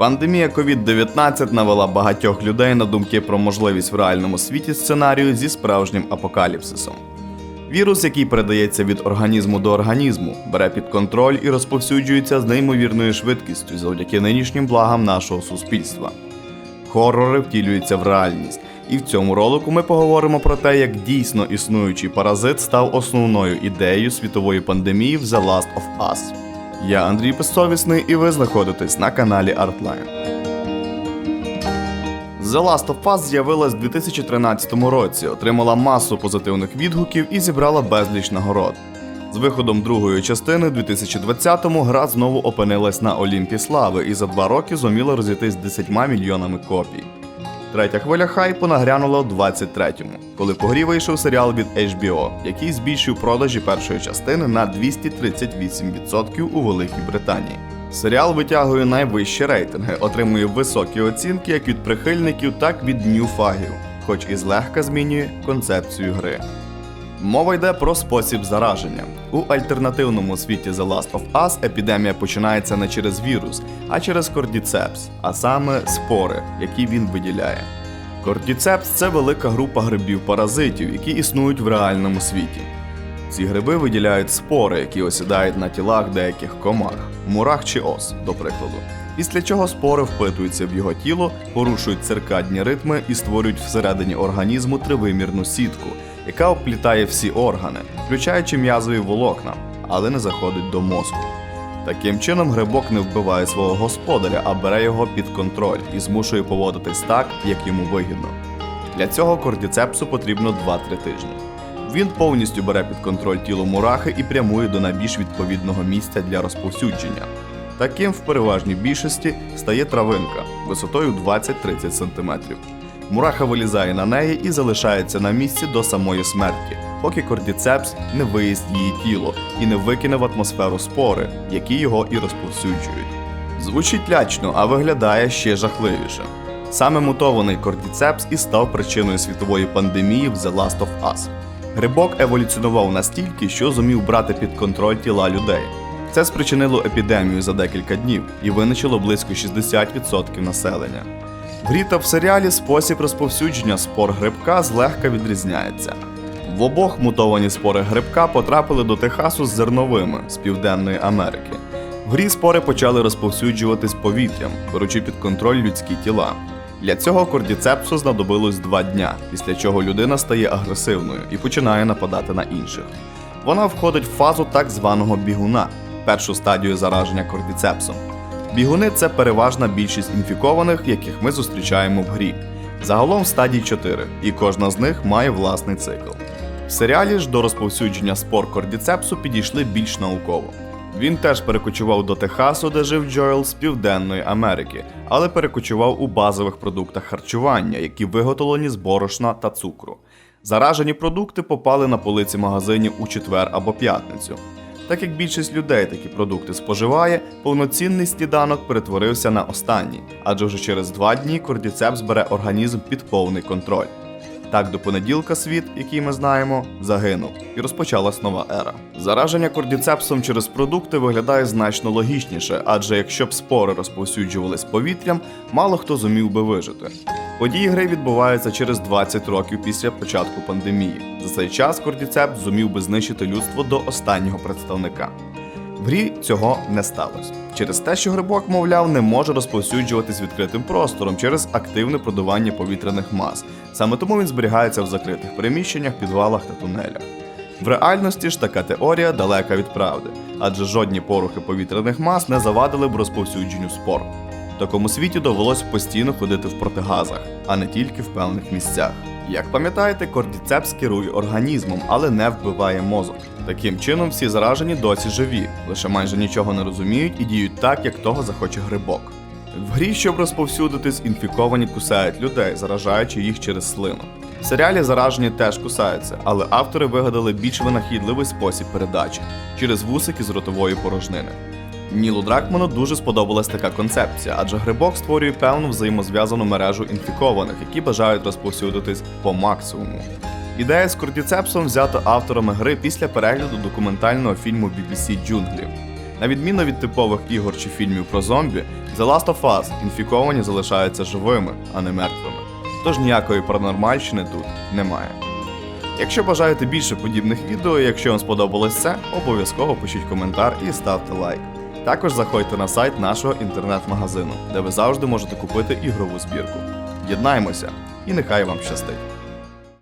Пандемія COVID-19 навела багатьох людей на думки про можливість в реальному світі сценарію зі справжнім апокаліпсисом. Вірус, який передається від організму до організму, бере під контроль і розповсюджується з неймовірною швидкістю завдяки нинішнім благам нашого суспільства. Хорори втілюються в реальність, і в цьому ролику ми поговоримо про те, як дійсно існуючий паразит став основною ідеєю світової пандемії в The Last of Us. Я Андрій Безсовісний, і ви знаходитесь на каналі Artline. The Last of Us з'явилась в 2013 році, отримала масу позитивних відгуків і зібрала безліч нагород. З виходом другої частини в 2020-му гра знову опинилась на Олімпі слави і за два роки зуміла розійтись 10 мільйонами копій. Третя хвиля хайпу нагрянула у 23-му, коли по грі вийшов серіал від HBO, який збільшив продажі першої частини на 238% у Великій Британії. Серіал витягує найвищі рейтинги, отримує високі оцінки як від прихильників, так і від ньюфагів, хоч і злегка змінює концепцію гри. Мова йде про спосіб зараження. У альтернативному світі The Last of Us епідемія починається не через вірус, а через кордіцепс, а саме спори, які він виділяє. Кордіцепс це велика група грибів-паразитів, які існують в реальному світі. Ці гриби виділяють спори, які осідають на тілах деяких комах, мурах чи ос, до прикладу. Після чого спори впитуються в його тіло, порушують циркадні ритми і створюють всередині організму тривимірну сітку, яка оплітає всі органи, включаючи м'язові волокна, але не заходить до мозку. Таким чином, грибок не вбиває свого господаря, а бере його під контроль і змушує поводитись так, як йому вигідно. Для цього кордіцепсу потрібно 2-3 тижні. Він повністю бере під контроль тіло мурахи і прямує до найбільш відповідного місця для розповсюдження. Таким в переважній більшості стає травинка висотою 20-30 см. Мураха вилізає на неї і залишається на місці до самої смерті, поки кордіцепс не виїсть її тіло і не викине в атмосферу спори, які його і розповсюджують. Звучить лячно, а виглядає ще жахливіше. Саме мутований кордіцепс і став причиною світової пандемії в The Last of Us. Грибок еволюціонував настільки, що зумів брати під контроль тіла людей. Це спричинило епідемію за декілька днів і винищило близько 60% населення. Грі та в серіалі спосіб розповсюдження спор грибка злегка відрізняється. В обох мутовані спори грибка потрапили до Техасу з зерновими з Південної Америки. В грі спори почали розповсюджуватись повітрям, беручи під контроль людські тіла. Для цього кордіцепсу знадобилось два дня, після чого людина стає агресивною і починає нападати на інших. Вона входить в фазу так званого бігуна, першу стадію зараження кордіцепсом. Бігуни це переважна більшість інфікованих, яких ми зустрічаємо в грі. Загалом стадій 4, і кожна з них має власний цикл. В серіалі ж до розповсюдження спор кордіцепсу підійшли більш науково. Він теж перекочував до Техасу, де жив Джоел з Південної Америки, але перекочував у базових продуктах харчування, які виготовлені з борошна та цукру. Заражені продукти попали на полиці магазинів у четвер або п'ятницю. Так як більшість людей такі продукти споживає, повноцінний сніданок перетворився на останній, адже вже через два дні кордіцепс бере організм під повний контроль. Так до понеділка світ, який ми знаємо, загинув, і розпочалась нова ера. Зараження кордіцепсом через продукти виглядає значно логічніше, адже якщо б спори розповсюджувались повітрям, мало хто зумів би вижити. Події гри відбуваються через 20 років після початку пандемії. За цей час кордіцепс зумів би знищити людство до останнього представника. В грі цього не сталося через те, що грибок, мовляв, не може розповсюджуватись відкритим простором через активне продування повітряних мас. Саме тому він зберігається в закритих приміщеннях, підвалах та тунелях. В реальності ж така теорія далека від правди, адже жодні порухи повітряних мас не завадили б розповсюдженню спор. Такому світі довелось постійно ходити в протигазах, а не тільки в певних місцях. Як пам'ятаєте, кордіцепс керує організмом, але не вбиває мозок. Таким чином, всі заражені досі живі, лише майже нічого не розуміють і діють так, як того захоче грибок. В грі, щоб розповсюдитись, інфіковані кусають людей, заражаючи їх через слину. В серіалі заражені теж кусаються, але автори вигадали більш винахідливий спосіб передачі через вусики з ротової порожнини. Нілу Дракману дуже сподобалась така концепція, адже грибок створює певну взаємозв'язану мережу інфікованих, які бажають розповсюдитись по максимуму. Ідея з кордіцепсом взята авторами гри після перегляду документального фільму BBC Джунглі. На відміну від типових ігор чи фільмів про зомбі, The Last of Us інфіковані залишаються живими, а не мертвими. Тож ніякої паранормальщини тут немає. Якщо бажаєте більше подібних відео, якщо вам сподобалось це, обов'язково пишіть коментар і ставте лайк. Також заходьте на сайт нашого інтернет-магазину, де ви завжди можете купити ігрову збірку. Єднаймося, і нехай вам щастить!